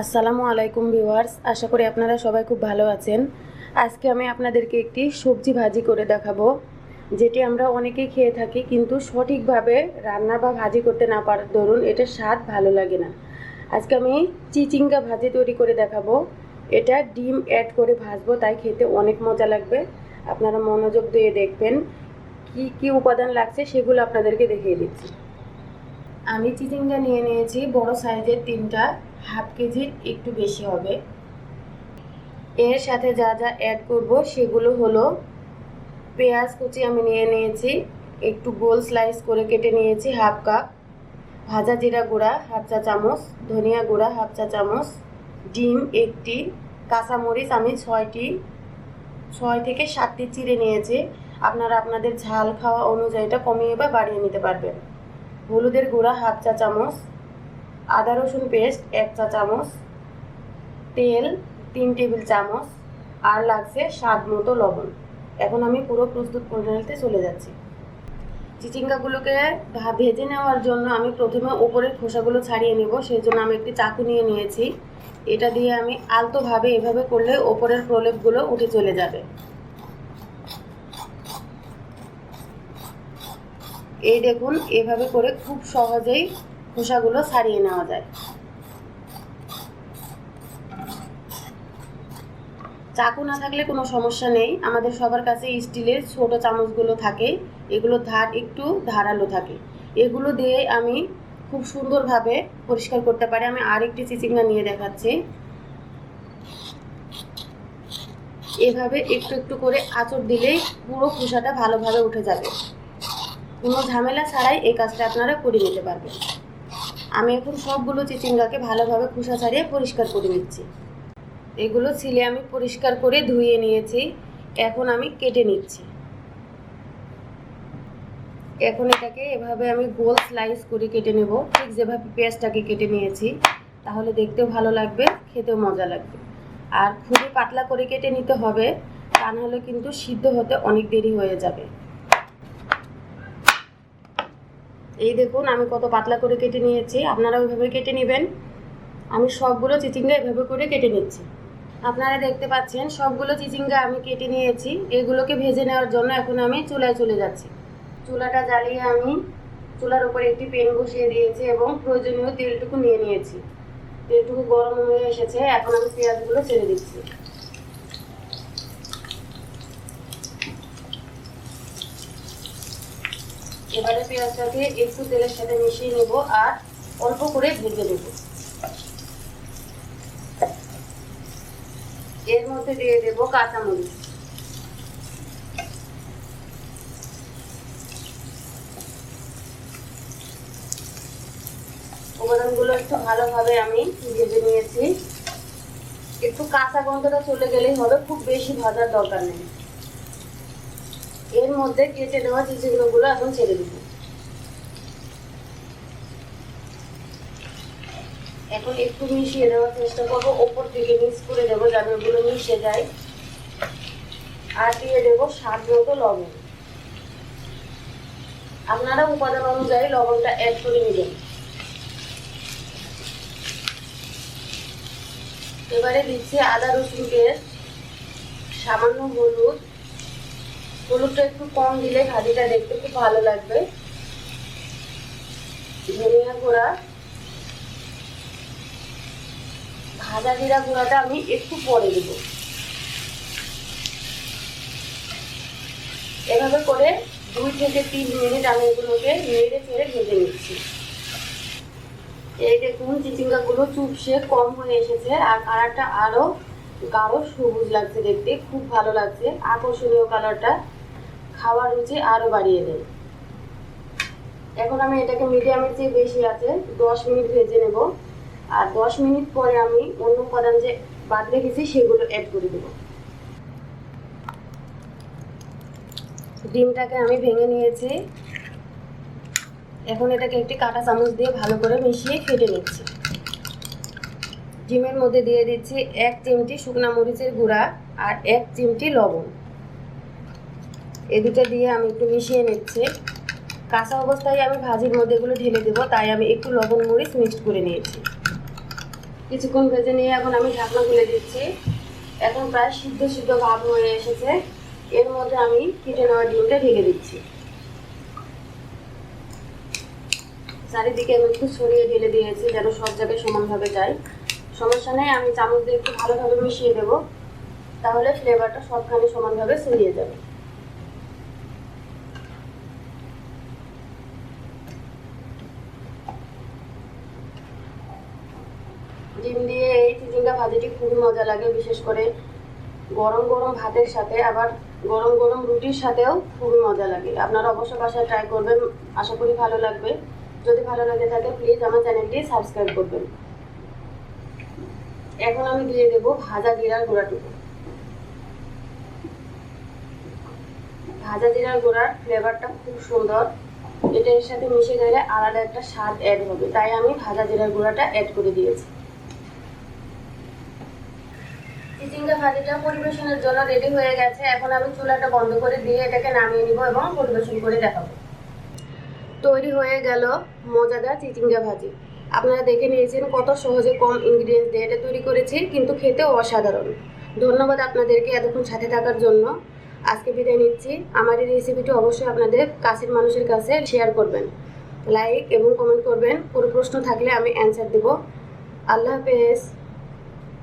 আসসালামু আলাইকুম ভিউয়ার্স, আশা করি আপনারা সবাই খুব ভালো আছেন। আজকে আমি আপনাদেরকে একটি সবজি ভাজি করে দেখাবো, যেটি আমরা অনেকেই খেয়ে থাকি, কিন্তু সঠিকভাবে রান্না বা ভাজি করতে না পারার দরুন এটার স্বাদ ভালো লাগে না। আজকে আমি চিচিঙ্গা ভাজি তৈরি করে দেখাবো। এটা ডিম অ্যাড করে ভাজবো, তাই খেতে অনেক মজা লাগবে। আপনারা মনোযোগ দিয়ে দেখবেন, কি কি উপাদান লাগছে সেগুলো আপনাদেরকে দেখিয়ে দিচ্ছি। আমি চিচিঙ্গা নিয়ে নিয়েছি, বড় সাইজের তিনটা, হাফ কেজির একটু বেশি হবে। এর সাথে যা যা অ্যাড করব, সেগুলো হলো পেঁয়াজ কুচি আমি নিয়ে নিয়েছি, একটু গোল স্লাইস করে কেটে নিয়েছি, হাফ কাপ ভাজা জিরা গুঁড়া, হাফ চা চামচ, ধনিয়া গুঁড়া, হাফ চা চামচ, ডিম একটি, কাঁচামরিচ আমি ছয়টি, ছয় থেকে সাতটি চিড়ে নিয়েছি। আপনারা আপনাদের ঝাল খাওয়া অনুযায়ীটা কমিয়ে বা বাড়িয়ে নিতে পারবেন। হলুদের গুঁড়া হাফ চা চামচ, আদা রসুন পেস্ট এক চা চামচ, তেল তিন টেবিল চামচ, আর লাগছে স্বাদ মতো লবণ। এখন আমি পুরো প্রস্তুত প্রণালীতে চলে যাচ্ছি। চিচিঙ্গাগুলোকে ভেজে নেওয়ার জন্য আমি প্রথমে ওপরের খোসাগুলো ছাড়িয়ে নেব সেই জন্য আমি একটি চাকু নিয়ে নিয়েছি। এটা দিয়ে আমি আলতোভাবে এভাবে করলে ওপরের প্রলেপগুলো উঠে চলে যাবে। এই দেখুন, এভাবে করে খুব সহজেই খোসাগুলো ছাড়িয়ে নেওয়া যায়। চাকু না থাকলে কোনো সমস্যা নেই। আমাদের সবার কাছে স্টিলের ছোট চামচগুলো থাকে। এগুলো ধার একটু ধারালো থাকে। এগুলো দিয়ে আমি খুব সুন্দরভাবে পরিষ্কার করতে পারি। আমি আরেকটি চিচিঙ্গা নিয়ে দেখাচ্ছি। এভাবে একটু একটু করে আঁচড় দিলেই পুরো খোসাটা ভালোভাবে উঠে যাবে। কোনো ঝামেলা ছাড়াই এই কাজটা আপনারা করে নিতে পারবেন। আমি এখন সবগুলো চিচিঙ্গাকে ভালোভাবে খোসা ছাড়িয়ে পরিষ্কার করে নিচ্ছি। এগুলো ছিলে আমি পরিষ্কার করে ধুয়ে নিয়েছি, এখন আমি কেটে নিচ্ছি। এখন এটাকে এভাবে আমি গোল স্লাইস করে কেটে নেব। ঠিক যেভাবে পেঁয়াজটাকে কেটে নিয়েছি, তাহলে দেখতেও ভালো লাগবে, খেতেও মজা লাগবে। আর খুবই পাতলা করে কেটে নিতে হবে, তা নাহলে কিন্তু সিদ্ধ হতে অনেক দেরি হয়ে যাবে। এই দেখুন, আমি কত পাতলা করে কেটে নিয়েছি। আপনারা ওইভাবে কেটে নেবেন। আমি সবগুলো চিচিঙ্গা এভাবে করে কেটে নিচ্ছি। আপনারা দেখতে পাচ্ছেন, সবগুলো চিচিঙ্গা আমি কেটে নিয়েছি। এগুলোকে ভেজে নেওয়ার জন্য এখন আমি চুলায় চলে যাচ্ছি। চুলাটা জ্বালিয়ে আমি চুলার উপরে একটি পেন বসিয়ে দিয়েছি এবং প্রয়োজনীয় তেলটুকু নিয়ে নিয়েছি। তেলটুকু গরম হয়ে এসেছে, এখন আমি পেঁয়াজগুলো ছেড়ে দিচ্ছি। এবারে পেঁয়াজটাকে একটু তেলের সাথে মিশিয়ে নেব আর অল্প করে ভেজে নেব। এর মধ্যে দিয়ে দেব কাঁচামরিচ। উপাদানগুলো একটু ভালোভাবে আমি ভেজে নিয়েছি। একটু কাঁচা গন্ধটা চলে গেলেই হবে, খুব বেশি ভাজার দরকার নেই। মধ্যে কেটে নেওয়া চিচিগুলো এখন ছেড়ে দিব। এখন একটু মিশিয়ে দেওয়ার চেষ্টা করব, ওপর থেকে মিক্স করে দেবো যাতে ওগুলো মিশে যায়। আর দিয়ে দেবো মতো লবণ। আপনারা উপাদান অনুযায়ী লবণটা অ্যাড করে নেবেন। এবারে দিচ্ছি আদা রসুন পেস্ট সামান্য হলুদ। হলুদটা একটু কম দিলে ভাজিটা দেখতে খুব ভালো লাগবে। ধনিয়া গুঁড়া। ভাজা জিরা গুঁড়াটা আমি একটু পরে দেব। এভাবে করে দুই থেকে তিন মিনিট আমি এগুলোকে নেড়ে চেড়ে ভেজে নিচ্ছি। এই দেখুন চিচিঙ্গাগুলো চুপসে কম হয়ে এসেছে আর কালারটা আরও গাঢ় সবুজ লাগছে দেখতে, খুব ভালো লাগছে। আকর্ষণীয় কালারটা। খাওয়ার রুচি আরও বাড়িয়ে দেয়। এখন আমি এটাকে মিডিয়ামের চেয়ে বেশি আছে, দশ মিনিট ভেজে নেব। আর দশ মিনিট পরে আমি অন্য উপাদান যে বাদ রেখেছি, সেগুলো অ্যাড করে দেবো। ডিমটাকে আমি ভেঙে নিয়েছি। এখন এটাকে একটি কাঁটা চামচ দিয়ে ভালো করে মিশিয়ে ফেটে নিচ্ছি। ডিমের মধ্যে দিয়ে দিচ্ছি এক চিমটি শুকনা মরিচের গুঁড়া আর এক চিমটি লবণ। এই দুটো দিয়ে আমি একটু মিশিয়ে নিচ্ছি। কাঁচা অবস্থায় আমি ভাজির মধ্যে এগুলো ঢেলে দেবো, তাই আমি একটু লবণ, মরিচ মিক্সড করে নিয়েছি। কিছুক্ষণ ভেজে নিয়ে এখন আমি ঢাকনা খুলে দিচ্ছি। এখন প্রায় সিদ্ধ সিদ্ধ ভাব হয়ে এসেছে। এর মধ্যে আমি কেটে নেওয়া ডিমটা ঢেকে দিচ্ছি। চারিদিকে আমি একটু ছড়িয়ে ঢেলে দিয়েছি, যেন সব জায়গায় সমানভাবে যায়। সমস্যা নেই, আমি চামচ দিয়ে একটু ভালোভাবে মিশিয়ে দেবো। তাহলে ফ্লেভারটা সবখানে সমানভাবে ছড়িয়ে যাবে। ডিম দিয়ে এই চিচিঙ্গা ভাজিটি খুবই মজা লাগে, বিশেষ করে গরম গরম ভাতের সাথে, আবার গরম গরম রুটির সাথেও খুবই মজা লাগে। আপনারা অবশ্য বাসায় ট্রাই করবেন, আশা করি ভালো লাগবে। যদি ভালো লাগে থাকে প্লিজ আমার চ্যানেলটি সাবস্ক্রাইব করবেন। এখন আমি দিয়ে দেবো ভাজা জিরার গুঁড়াটুকু। ভাজা জিরার গুঁড়ার ফ্লেভারটা খুব সুন্দর। এটা এর সাথে মিশে গেলে আলাদা একটা স্বাদ অ্যাড হবে। তাই আমি ভাজা জিরার গুঁড়াটা অ্যাড করে দিয়েছি। চিচিঙ্গা ভাজিটা পরিবেশনের জন্য রেডি হয়ে গেছে। এখন আমি চুলাটা বন্ধ করে দিয়ে এটাকে নামিয়ে নিব এবং পরিবেশন করে দেখাবো। তৈরি হয়ে গেল মজাদার চিচিঙ্গা ভাজি। আপনারা দেখে নিয়েছেন কত সহজে কম ইনগ্রিডিয়েন্টস দিয়ে এটা তৈরি করেছি, কিন্তু খেতেও অসাধারণ। ধন্যবাদ আপনাদেরকে এতক্ষণ সাথে থাকার জন্য। আজকে বিদায় নিচ্ছি। আমার এই রেসিপিটি অবশ্যই আপনাদের কাছের মানুষের কাছে শেয়ার করবেন। লাইক এবং কমেন্ট করবেন। কোনো প্রশ্ন থাকলে আমি অ্যান্সার দেব। আল্লাহ হাফেজ।